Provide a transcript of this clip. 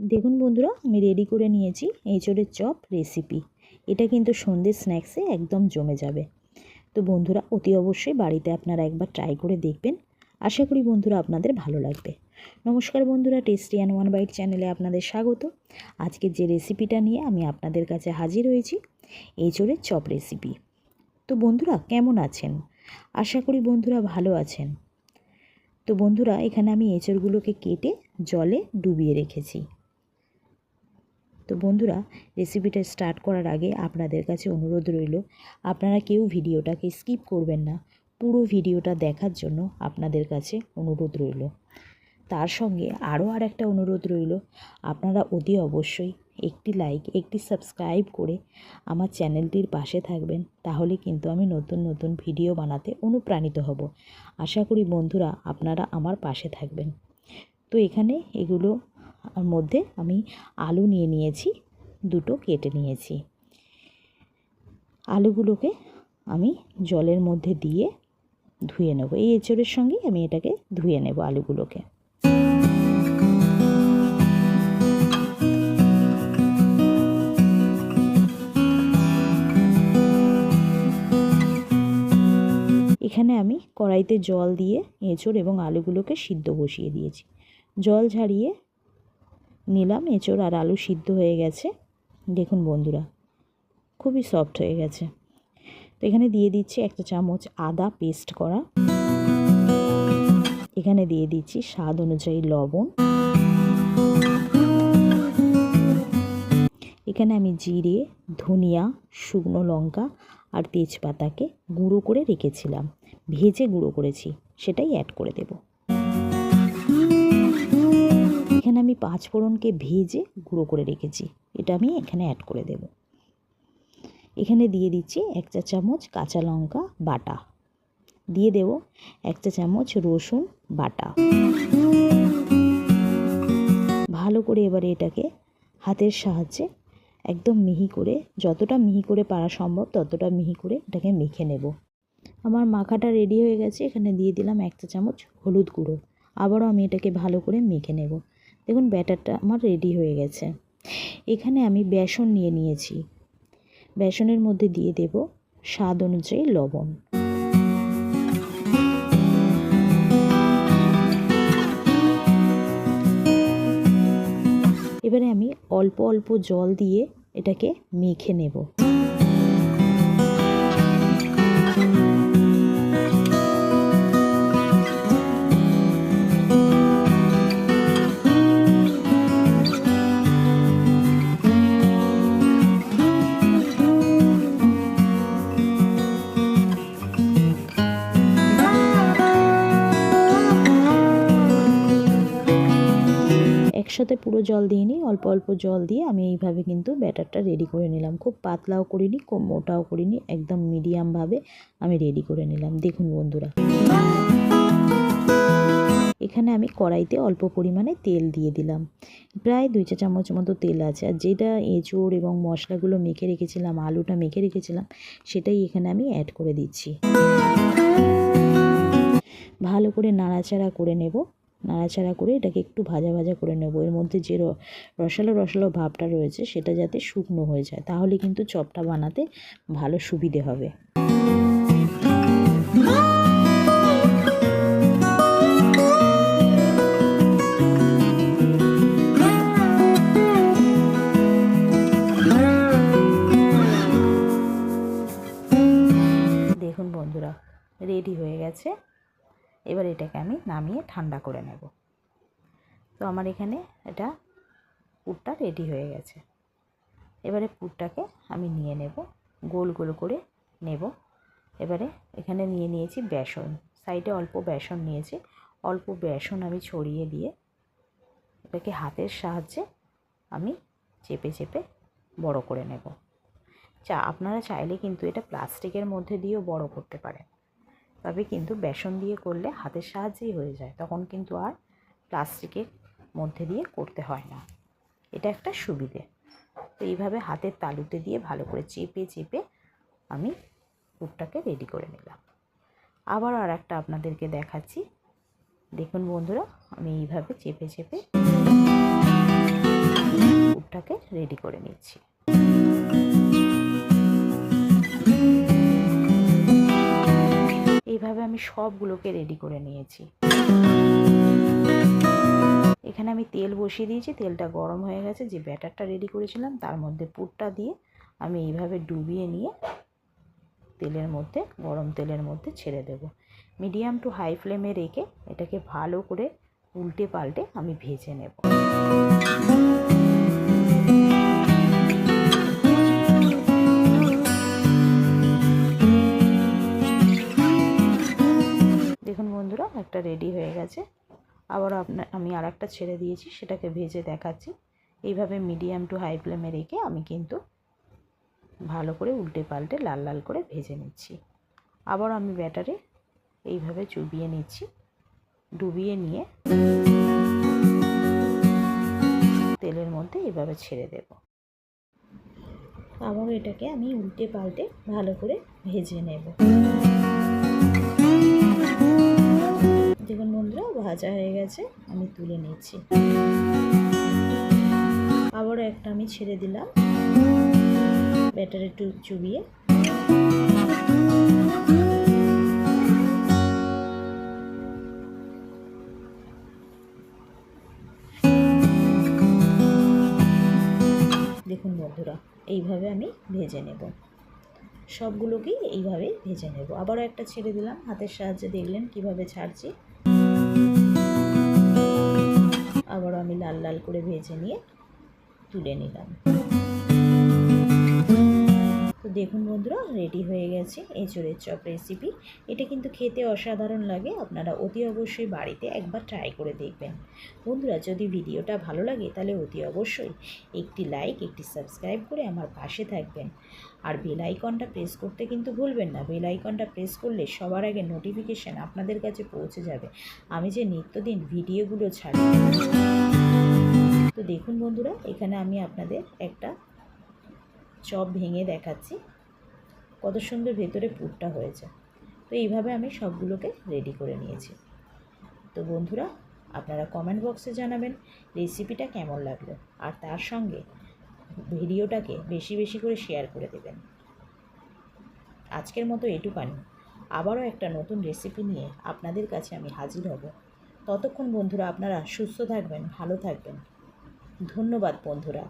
দেখুন বন্ধুরা, আমি রেডি করে নিয়েছি এঁচড়ের চপ রেসিপি এটা কিন্তু সন্ধ্যের স্ন্যাক্সে একদম জমে যাবে। তো বন্ধুরা, অতি অবশ্যই বাড়িতে আপনারা একবার ট্রাই করে দেখবেন। আশা করি বন্ধুরা আপনাদের ভালো লাগবে। নমস্কার বন্ধুরা টেস্টি অ্যান্ড ওয়ান বাইট চ্যানেলে আপনাদের স্বাগত। আজকের যে রেসিপিটা নিয়ে আমি আপনাদের কাছে হাজির হয়েছি, এঁচড়ের চপ রেসিপি তো বন্ধুরা, কেমন আছেন? আশা করি বন্ধুরা ভালো আছেন। তো বন্ধুরা, এখানে আমি এঁচড়গুলোকে কেটে জলে ডুবিয়ে রেখেছি। তো বন্ধুরা রেসিপিটা স্টার্ট করার আগে আপনাদের কাছে অনুরোধ রইল, আপনারা কেউ ভিডিওটাকে স্কিপ করবেন না, পুরো ভিডিওটা দেখার জন্য আপনাদের কাছে অনুরোধ রইল। তার সঙ্গে আরও আর একটা অনুরোধ রইল, আপনারা অতি অবশ্যই একটি লাইক একটি সাবস্ক্রাইব করে আমার চ্যানেলটির পাশে থাকবেন, তাহলে কিন্তু আমি নতুন নতুন ভিডিও বানাতে অনুপ্রাণিত হব। আশা করি বন্ধুরা, আপনারা আমার পাশে থাকবেন। তো এখানে এগুলো মধ্যে আমি আলু নিয়ে নিয়েছি, দুটো কেটে নিয়েছি। আলুগুলোকে আমি জলের মধ্যে দিয়ে ধুয়ে নেব। এই এঁচড়ের সঙ্গেই আমি এটাকে ধুয়ে নেব আলুগুলোকে। এখানে আমি কড়াইতে জল দিয়ে এঁচড় এবং আলুগুলোকে সিদ্ধ বসিয়ে দিয়েছি। জল ঝারিয়ে নিলাম, এঁচড় আর আলু সিদ্ধ হয়ে গেছে। দেখুন বন্ধুরা, খুবই সফট হয়ে গেছে। তো এখানে দিয়ে দিচ্ছি একটা চামচ আদা পেস্ট করা। এখানে দিয়ে দিচ্ছি স্বাদ অনুযায়ী লবণ। এখানে আমি জিরে, ধনিয়া, শুকনো লঙ্কা আর তেজপাতাকে গুঁড়ো করে রেখেছিলাম। ভেজে গুঁড়ো করেছি, সেটাই অ্যাড করে দেব। এখানে আমি পাঁচ ফোড়নকে ভেজে গুঁড়ো করে রেখেছি। এটা আমি এখানে অ্যাড করে দেব। এখানে দিয়ে দিচ্ছি এক চা চামচ কাঁচা লঙ্কা বাটা। দিয়ে দেব এক চা চামচ রসুন বাটা। ভালো করে এবারে এটাকে হাতের সাহায্যে একদম মিহি করে, যতটা মিহি করে পারা সম্ভব ততটা মিহি করে এটাকে মেখে নেব। আমার মাখাটা রেডি হয়ে গেছে, এখানে দিয়ে দিলাম এক চা চামচ হলুদ গুঁড়ো। আবারও আমি এটাকে ভালো করে মেখে নেব। দেখুন ব্যাটারটা আমার রেডি হয়ে গেছে। এখানে আমি বেসন নিয়ে নিয়েছি। বেসনের মধ্যে দিয়ে দেব স্বাদ অনুযায়ী লবণ। এবারে আমি অল্প অল্প জল দিয়ে এটাকে মেখে নেব। একসাথে পুরো জল দিইনি অল্প অল্প জল দিয়ে আমি এইভাবে কিন্তু ব্যাটারটা রেডি করে নিলাম। খুব পাতলাও করিনি, খুব মোটাও করিনি, একদম মিডিয়ামভাবে আমি রেডি করে নিলাম। দেখুন বন্ধুরা। এখানে আমি কড়াইতে অল্প পরিমাণে তেল দিয়ে দিলাম। প্রায় দুই চা চামচ মতো তেল আছে। আর যেটা এঁচড় এবং মশলাগুলো মেখে রেখেছিলাম, আলুটা মেখে রেখেছিলাম, সেটাই এখানে আমি অ্যাড করে দিচ্ছি। ভালো করে নাড়াচাড়া করে নেব। নাড়াচাড়া করে এটাকে একটু ভাজা ভাজা করে নেব। এর মধ্যে যে রসালো রসালো ভাবটা রয়েছে সেটা যাতে শুকনো হয়ে যায়, তাহলে কিন্তু চপটা বানাতে ভালো সুবিধে হবে। দেখুন বন্ধুরা, রেডি হয়ে গেছে। এবার এটাকে আমি নামিয়ে ঠান্ডা করে নেব। তো আমার এখানে এটা পুরটা রেডি হয়ে গেছে। এবারে পুরটাকে আমি নিয়ে নেব, গোল গোল করে নেব। এবারে এখানে নিয়ে নিয়েছি বেসন, সাইডে অল্প বেসন নিয়েছি। অল্প বেসন আমি ছড়িয়ে দিয়ে এটাকে হাতের সাহায্যে আমি চেপে চেপে বড় করে নেব। চা, আপনারা চাইলে কিন্তু এটা প্লাস্টিকের মধ্যে দিয়েও বড় করতে পারেন। তবে কিন্তু বেসন দিয়ে করলে হাতের সাহায্যেই হয়ে যায়। তখন কিন্তু আর প্লাস্টিকের মধ্যে দিয়ে করতে হয় না। এটা একটা সুবিধে। তো এইভাবে হাতের তালুতে দিয়ে ভালো করে চেপে চেপে আমি পুরটাকে রেডি করে নিলাম। আবার আর একটা আপনাদেরকে দেখাচ্ছি। দেখুন বন্ধুরা, আমি এইভাবে চেপে চেপে রেডি করে নিচ্ছি। এইভাবে আমি সবগুলোকে রেডি করে নিয়েছি। এখানে আমি তেল বসিয়ে দিয়েছি, তেলটা গরম হয়ে গেছে, যে ব্যাটারটা রেডি করেছিলাম তার মধ্যে পুরটা দিয়ে আমি এইভাবে ডুবিয়ে নিয়ে তেলের মধ্যে, গরম তেলের মধ্যে ছেড়ে দেব। মিডিয়াম টু হাই ফ্লেমে রেখে এটাকে ভালো করে উল্টে পাল্টে আমি ভেজে নেব। আবার আপনার আমি আর একটা ছেড়ে দিয়েছি, সেটাকে ভেজে দেখাচ্ছি। এইভাবে মিডিয়াম টু হাই ফ্লেমে রেখে আমি কিন্তু ভালো করে উল্টে পাল্টে লাল লাল করে ভেজে নিচ্ছি। আবার আমি ব্যাটারে এইভাবে চুবিয়ে নিচ্ছি, ডুবিয়ে নিয়ে তেলের মধ্যে এইভাবে ছেড়ে দেব। আবার এটাকে আমি উল্টে পাল্টে ভালো করে ভেজে নেব। দেখুন বন্ধুরা, ভাজা হয়ে গেছে, আমি তুলে নিচ্ছি। আবারও একটা আমি ছেড়ে দিলাম, ব্যাটার একটু চুবিয়ে। দেখুন বন্ধুরা, এইভাবে আমি ভেজে নেব। সবগুলোকেই এইভাবে ভেজে নেব। আবারও একটা ছেড়ে দিলাম, হাতের সাহায্যে দেখলেন কীভাবে ছাড়ছি। আবারও আমি লাল লাল করে ভেজে নিয়ে তুলে নিলাম। তো দেখুন বন্ধুরা রেডি হয়ে গেছে এঁচড়ের চপ রেসিপি এটা কিন্তু খেতে অসাধারণ লাগে, আপনারা অতি অবশ্যই বাড়িতে একবার ট্রাই করে দেখবেন। বন্ধুরা, যদি ভিডিওটা ভালো লাগে, তাহলে অতি অবশ্যই একটি লাইক একটি সাবস্ক্রাইব করে আমার পাশে থাকবেন। আর বেল আইকনটা প্রেস করতে কিন্তু ভুলবেন না। বেল আইকনটা প্রেস করলে সবার আগে নোটিফিকেশান আপনাদের কাছে পৌঁছে যাবে। আমি যে নিত্যদিন ভিডিওগুলো ছাড়ি তো দেখুন বন্ধুরা, এখানে আমি আপনাদের একটা চপ ভেঙে দেখাচ্ছি। কত সুন্দর ভেতরে পুরটা হয়েছে। তো এইভাবে আমি সবগুলোকে রেডি করে নিয়েছি। তো বন্ধুরা, আপনারা কমেন্ট বক্সে জানাবেন রেসিপিটা কেমন লাগল। আর তার সঙ্গে ভিডিওটাকে বেশি বেশি করে শেয়ার করে দেবেন। আজকের মতো এটুকানি। আবারও একটা নতুন রেসিপি নিয়ে আপনাদের কাছে আমি হাজির হব। ততক্ষণ বন্ধুরা, আপনারা সুস্থ থাকবেন, ভালো থাকবেন। ধন্যবাদ বন্ধুরা।